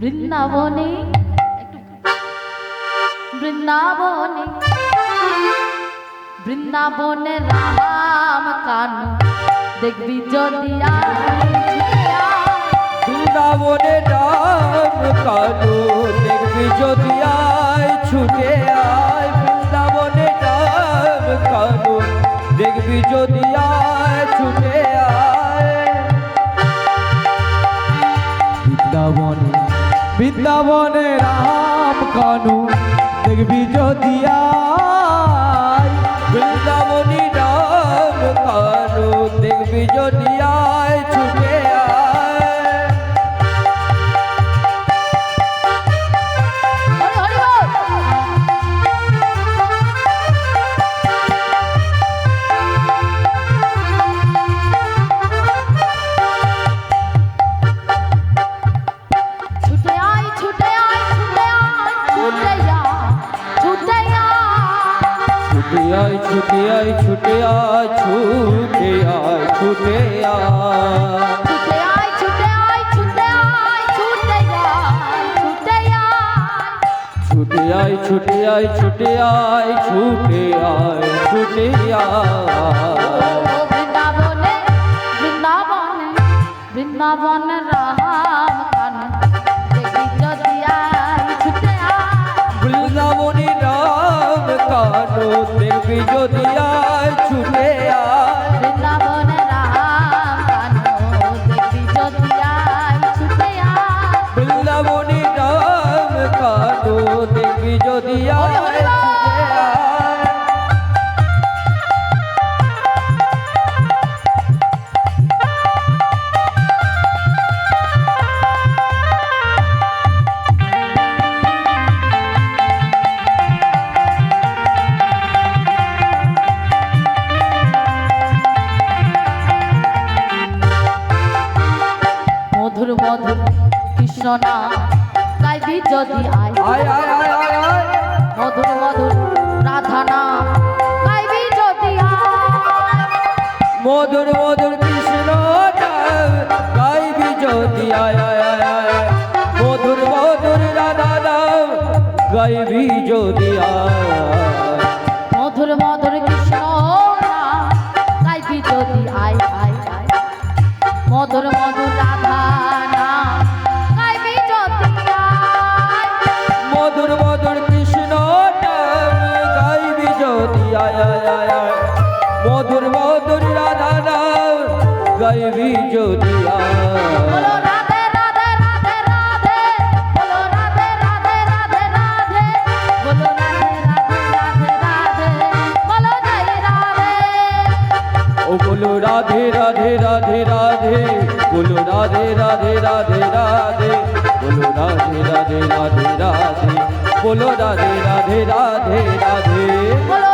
বৃন্দাবনে বৃন্দাবনে বৃন্দাবনে রাম কানু। দেখবি যদি বৃন্দাবনে রাম কানু, দেখবি যদি আয়, ছুটে আয়। বৃন্দাবনে রাম কানু, দেখবি যদি আয়, ছুটে আয়। বৃন্দাবনে রাম কানু দেখবি যদি আয়। বৃন্দাবনী রাম কানু দেখবি যদি আয় ছুটে আয় ছুটে আয় ছুটে আয় ছুটে আয় ছুটে আয় ছুটে আয় ছুটে আয় ছুটে আয় ছুটে আয় ছুটে আয় বৃন্দাবনে বৃন্দাবনে বৃন্দাবনে রাম। দেখবি যদি আয় ছুটে আয়। বৃন্দাবনে মধুর মধুর কৃষ্ণ নাম গাইবি যদি আয়। মধুর মধুর রাধা নাম গাইবি যদি মধুর মধুর কৃষ্ণ গাইবি যদি আয় মধুর মধুর রাধা নাম গাইবি যদি আয়। মধুর মধুর কৃষ্ণ গাইবি যদি আয় আয় আয়। মধুর মধুর গাইবি বলো রাধে রাধে রাধে রাধে বলো রাধে রাধে রাধে রাধে বলো রাধে রাধে রাধে রাধে বলো রাধে রাধে রাধে রাধে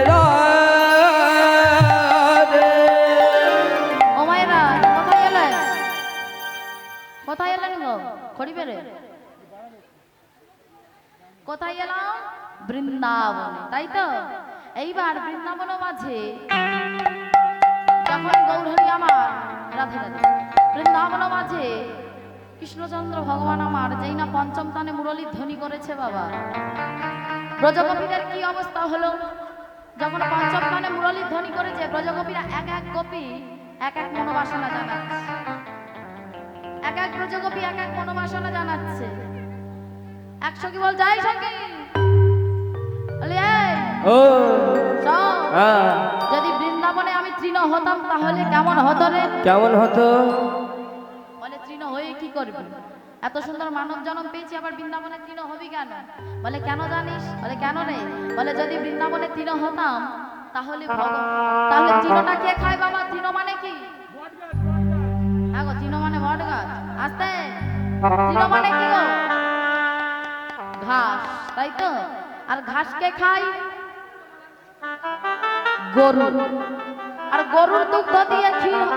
এইবার বৃন্দাবন মাঝে যখন গৌরহরি আমার রাধে রাধে বৃন্দাবন মাঝে কৃষ্ণচন্দ্র ভগবান আমার, যেই না পঞ্চম তানে মুরলী ধ্বনি করেছে বাবা। ব্রজগোপীদের কি অবস্থা হলো? যখন পঞ্চম তানে মুরলী ধ্বনি করেছে ব্রজগোপীরা এক এক গোপী এক এক মনোবাসনা জানাচ্ছে। এক এক ব্রজগোপী এক এক মনোবাসনা জানাচ্ছে। এক সখী বল? যাই এই, ও যদি বৃন্দাবনে আমি তৃণ হতাম তাহলে কেমন হতো রে? কেমন হতো? বলে তৃণ হয়ে কি করবি? এত সুন্দর মানব জন্ম পেয়েছি আবার বৃন্দাবনে তৃণ হবি কেন? বলে কেন জানিস? বলে কেন রে? বলে যদি বৃন্দাবনে তৃণ হতাম তাহলে তাহলে তৃণটা কে খায় বাবা? তৃণ মানে কি? হ্যাঁ গো তৃণ মানে বট গাছ। আস্তে। তৃণ মানে কি গো? ঘাস তাই তো? আর ঘাস কে খায়? গরু। আর গরুর দুগ্ধ দিয়ে ক্ষীর।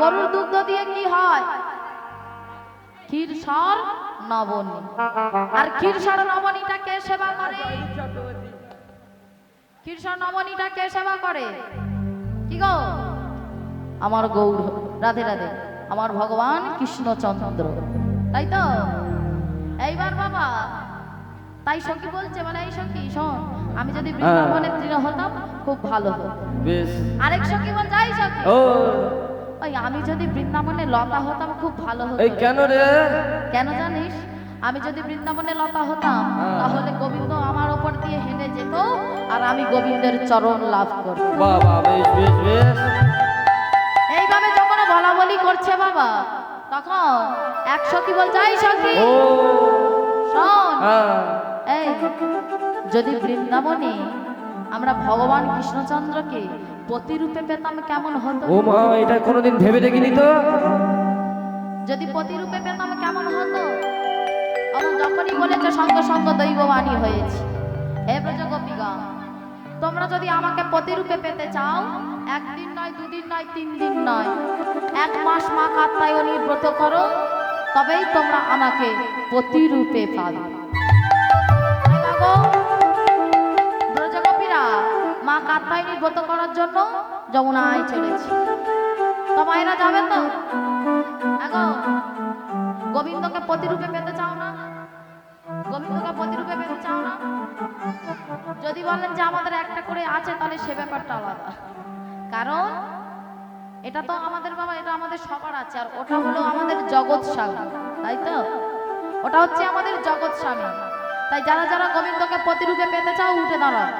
গরুর দুগ্ধ দিয়ে কি হয়? ক্ষীর সর নবনী। আর ক্ষীর সর নবনীটা কে সেবা করে? ক্ষীর সর নবনীটা কে সেবা করে? কি গো? আমার গৌর, রাধে রাধে। আমার ভগবান কৃষ্ণচন্দ্র। তাই তো? এইবার বাবা তাই সখী বলছে মানে এই সখী শোন আমি যদি বৃন্দাবনের তৃণ হতাম খুব ভালো হতো। বেশ। আরেক সখী বল যাই সখী ও। ওই আমি যদি বৃন্দাবনে লতা হতাম খুব ভালো হতো। এই কেন রে? কেন জানিস? আমি যদি বৃন্দাবনে লতা হতাম হ্যাঁ। তাহলে গোবিন্দ আমার ওপর দিয়ে হেঁটে যেত আর আমি গোবিন্দের চরণ লাভ করব বাবা বেশ বেশ বেশ। এইভাবে যখন বলি করছে বাবা তখন এক সখী বল যাই সখী শোন হ্যাঁ। এই যদি বৃন্দাবনে আমরা ভগবান কৃষ্ণচন্দ্রকে প্রতিরূপে পেতাম কেমন হতো? ও মা এটা কোনোদিন ভেবে দেখিনি তো। যদি প্রতিরূপে পেতাম কেমন হতো? আমার যখনই বলেছে সঙ্গে সঙ্গে দৈববাণী হয়েছে। হে ব্রজগোপিকা তোমরা যদি আমাকে প্রতিরূপে পেতে চাও একদিন নয় দুদিন নয় তিন দিন নয় এক মাস মা কাত্তায়নী ব্রত করো তবেই তোমরা আমাকে প্রতিরূপে পাবে। মা কাত্তায়নী ব্রত করার জন্য যমুনায় চলেছি। তো মায়েরা যাবে তো আগো গোবিন্দকে প্রতিরূপে পেতে চাও না? গোবিন্দকে প্রতিরূপে পেতে চাও না? যদি বলেন যে আমাদের একটা করে আছে, তাহলে সে ব্যাপারটা আলাদা। কারণ এটা তো আমাদের বাবা, এটা আমাদের সবার আছে, আর ওটা হলো আমাদের জগৎ স্বামী, তাই তো? ওটা হচ্ছে আমাদের জগৎ স্বামী। তাই যারা যারা গোবিন্দকে প্রতিরূপে পেতে চাও, উঠে দাঁড়াও।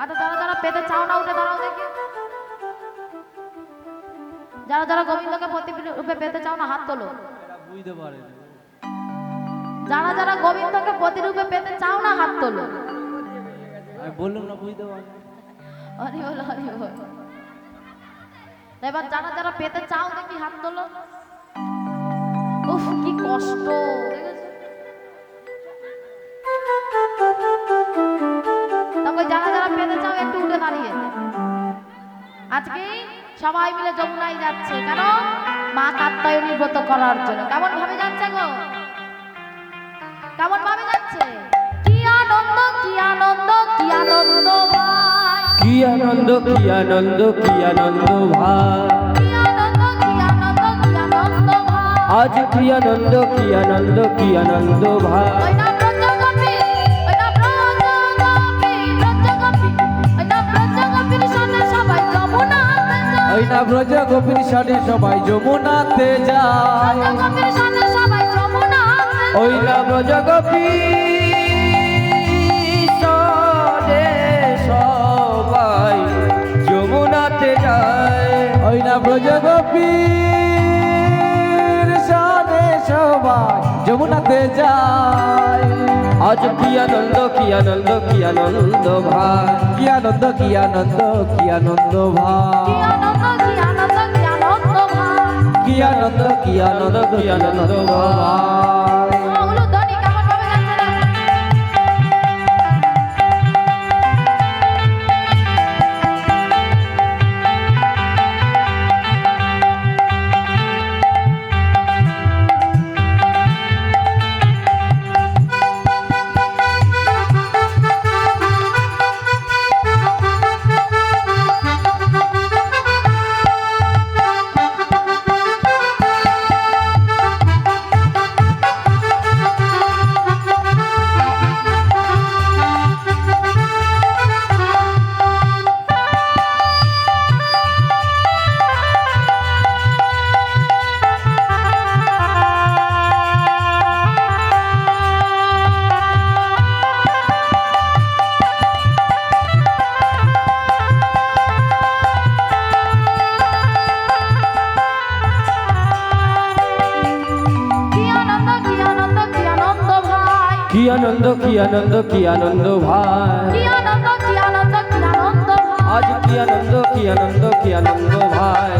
আর যারা যারা পেতে চাও না উঠে দাঁড়াও দেখি। যারা যারা গোবিন্দকে প্রতিরূপে পেতে চাও না হাত তোলো। বুঝতে পারে যারা যারা গোবিন্দকে প্রতিরূপে পেতে চাও না হাত তোলো। আমি বললাম না বুঝতে পারে হরি বল হরি বল। এবার যারা যারা পেতে চাও দেখি হাত তোলো। উফ কি কষ্ট। দেখেছ? আজকে সবাই মিলে যমুনায় যাচ্ছে। কেন? মা কাত্তায়নী ব্রত করার জন্য। কেমন ভাবে যাচ্ছে গো? কেমন ভাবে যাচ্ছে? কি আনন্দ কি আনন্দ কি আনন্দ ভাই। কি আনন্দ কি আনন্দ কি আনন্দ কি আনন্দ কি আনন্দ কি আনন্দ ভাই। আজ কি আনন্দ কি আনন্দ কি আনন্দ ভাই। না ব্রজ গোপীর সাথে সবাই যমুনাতে যায়। ওই না ব্রজ গোপী সবাই যমুনাতে যায়। ওই না ব্রজ সাথে সবাই যমুনাতে যায়। আজ কি আনন্দ কি আনন্দ কি আনন্দ ভাই। কি আনন্দ কি আনন্দ কি আনন্দ ভাই। ভাই কি আনন্দ কি আনন্দ কি আনন্দ কি আনন্দ ভাই কি আনন্দ কি আনন্দ কি আনন্দ ভাই আজ কি আনন্দ কি আনন্দ কি আনন্দ ভাই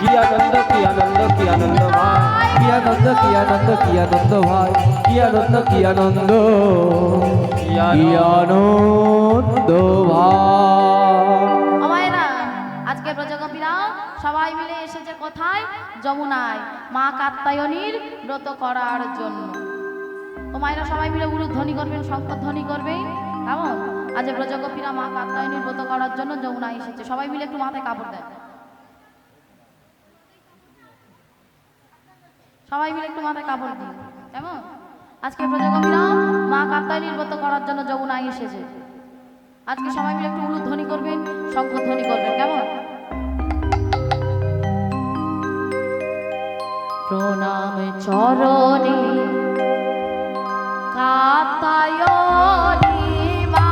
কি আনন্দ কি আনন্দ কি আনন্দ ভাই কি আনন্দ কি আনন্দ কি আনন্দ ভাই কি আনন্দ কি আনন্দ কি আনন্দ ভাই যমুনায় মা কাত্তায়নীর ব্রত করার জন্য। তো মায়েরা সবাই মিলে উলু ধ্বনি করবেন শঙ্কর ধ্বনি করবেন কেমন? আজ ব্রজগোপীরা মা কাত্তায়নীর ব্রত করার জন্য যমুনায় এসেছে। সবাই মিলে একটু মাথায় কাপড় দেয় সবাই মিলে একটু মাথায় কাপড় দিন। কেমন? আজকে ব্রজগোপীরা মা কাত্তায়নীর ব্রত করার জন্য যমুনায় এসেছে। আজকে সবাই মিলে একটু উলু ধ্বনি করবেন শঙ্খ ধ্বনি করবেন। কেমন? প্রণাম চরণে কাতায়নি মা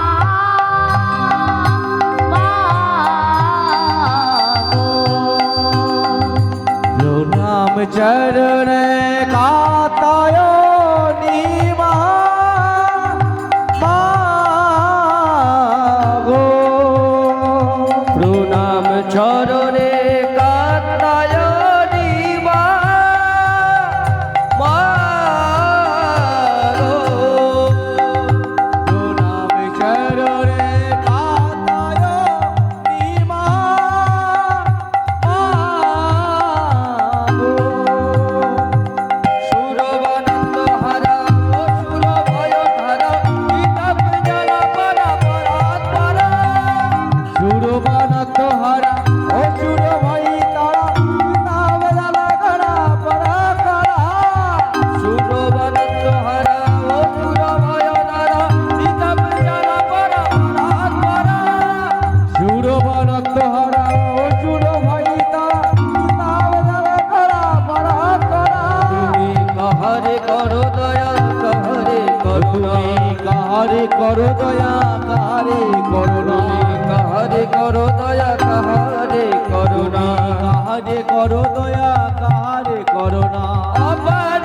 কাহারে করো দয়া কাহারে করুণা কাহারে করো দয়া কাহারে করুণা কাহারে করো দয়া কাহারে করুণা আবার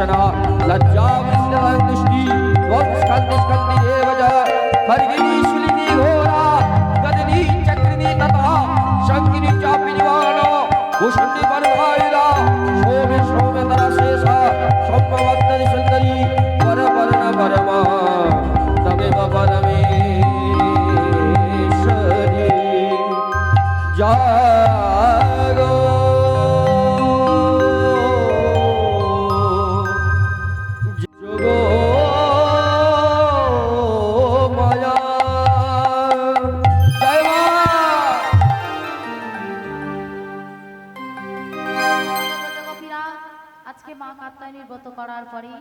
दर्शना लज्जा दृष्टि खरगिनी शिलिनी चक्रिनी तथा शंकिनी चापिनी वाणो আজকে মা কাত্তায়নীর ব্রত করার পরে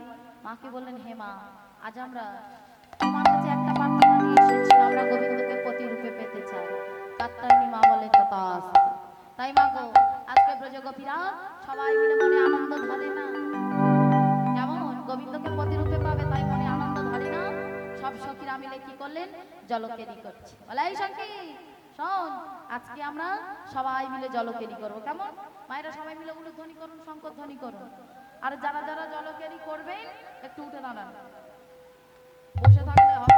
মাকে বললেন, হে মা, আজ আমরা তোমার কাছে একটা প্রার্থনা নিয়ে এসেছি। আমরা গোবিন্দকে পতি রূপে পেতে চাই। কাত্তায়নী মা বলে, তথাস্তু। তাই মা গো, আজকে ব্রজগোপীরা সবাই মিলে মনে আনন্দ ধরে না? কেমন? গোবিন্দকে পতি রূপে পাবে, তাই মনে আনন্দ ধরে না? সব সখীরা মিলে কি করলেন? জলকেরি করছে। বলে, এই সখী শোন, আজকে আমরা সবাই মিলে জলকেরি করব। কেমন? মায়েরা সবাই মিলে উলু ধ্বনি করুন শঙ্কর ধ্বনি করুন। আর যারা যারা জলকেরি করবেন, একটু উঠে দাঁড়ান। বসে থাকলে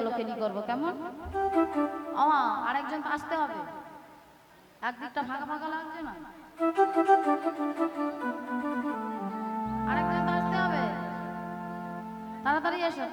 আলোকেরই করব, কেমন? আমা আরেকজন আসতে হবে। একদিকটা ফাঁকা ফাঁকা লাগছে না? আরেকজন আসতে হবে। তাড়াতাড়ি এসো।